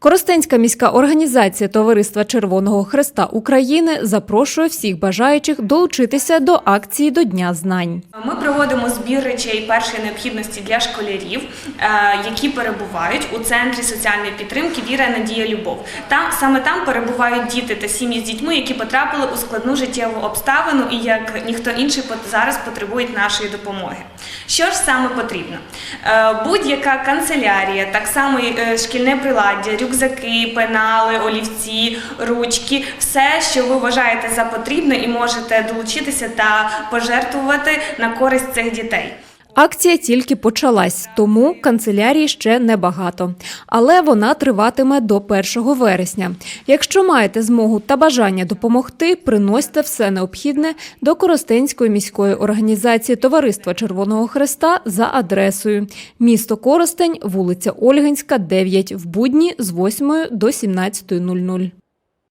Коростенська міська організація Товариства Червоного Хреста України запрошує всіх бажаючих долучитися до акції до Дня знань. Ми проводимо збір речей першої необхідності для школярів, е, які перебувають у центрі соціальної підтримки Віра, Надія, Любов. Там саме там перебувають діти та сім'ї з дітьми, які потрапили у складну життєву обставину і як ніхто інший зараз потребують нашої допомоги. Що ж саме потрібно? Е, Будь-яка канцелярія, так само е, шкільне приладдя, рюкзаки, пенали, олівці, ручки, все, що ви вважаєте за потрібне і можете долучитися та пожертвувати на користь цих дітей. Акція тільки почалась, тому канцелярії ще небагато. Але вона триватиме до 1 вересня. Якщо маєте змогу та бажання допомогти, приносьте все необхідне до Коростенської міської організації Товариства Червоного Хреста за адресою місто Коростень, вулиця Ольгинська, 9, в будні з 8 до 17.00.